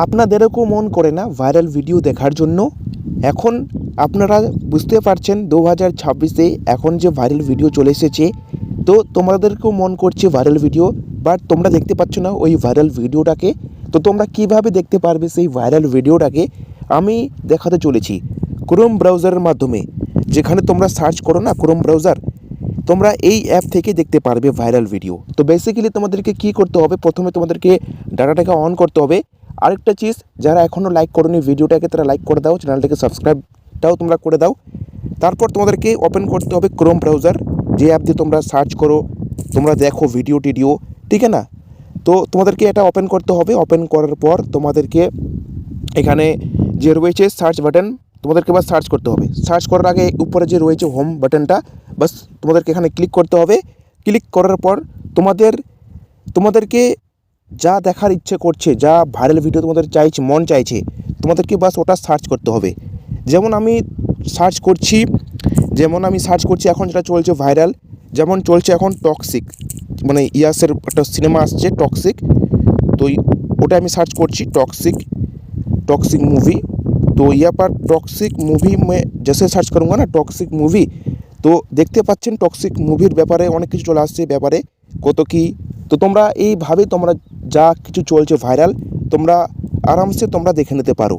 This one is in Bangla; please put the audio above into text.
আপনাদেরও মন করে না ভাইরাল ভিডিও দেখার জন্য। এখন আপনারা বুঝতে পারছেন দু হাজার ছাব্বিশে এখন যে ভাইরাল ভিডিও চলে এসেছে, তো তোমাদেরকেও মন করছে ভাইরাল ভিডিও, বাট তোমরা দেখতে পাচ্ছ না ওই ভাইরাল ভিডিওটাকে। তো তোমরা কীভাবে দেখতে পারবে সেই ভাইরাল ভিডিওটাকে? আমি দেখাতে চলেছি ক্রোম ব্রাউজারের মাধ্যমে, যেখানে তোমরা সার্চ করো না ক্রোম ব্রাউজার তোমরা এই অ্যাপ থেকে দেখতে পারবে ভাইরাল ভিডিও। তো বেসিক্যালি তোমাদেরকে কি করতে হবে? প্রথমে তোমাদেরকে ডাটাটাকে অন করতে হবে। আরেকটা চিজ যারা এখনও লাইক করোনি ভিডিওটাকে তারা লাইক করে দাও চ্যানেলটাকে সাবস্ক্রাইবটাও তোমরা করে দাও। তারপর তোমাদেরকে ওপেন করতে হবে ক্রোম ব্রাউজার যে অ্যাপ দিয়ে তোমরা সার্চ করো, তোমরা দেখো ভিডিও টিডিও, ঠিক না? তো তোমাদেরকে এটা ওপেন করতে হবে ওপেন করার পর তোমাদেরকে এখানে যে রয়েছে সার্চ বাটন তোমাদেরকে বাস সার্চ করতে হবে। সার্চ করার আগে উপরে যে রয়েছে হোম বাটনটা বাস তোমাদেরকে এখানে ক্লিক করতে হবে। ক্লিক করার পর তোমাদের, তোমাদেরকে যা দেখার ইচ্ছে করছে যা ভাইরাল ভিডিও তোমাদের চাইছে মন চাইছে তোমাদেরকে বাস ওটা সার্চ করতে হবে যেমন আমি সার্চ করছি যেমন আমি সার্চ করছি এখন যেটা চলছে ভাইরাল যেমন চলছে এখন টক্সিক মানে ইয়াসের একটা সিনেমা আসছে টক্সিক তো এই- ওটা আমি সার্চ করছি टॉक्सिक टॉक्सिक मूवी तो यहाँ पर टॉक्सिक मूवी में जैसे সার্চ করুঙ্গা না টক্সিক মুভি তো দেখতে পাচ্ছেন টক্সিক মুভির ব্যাপারে অনেক কিছু চলে আসছে ব্যাপারে কত কি তো তোমরা এইভাবে তোমরা যা কিছু চলছে ভাইরাল তোমরা আরামসে তোমরা দেখে নিতে পারো।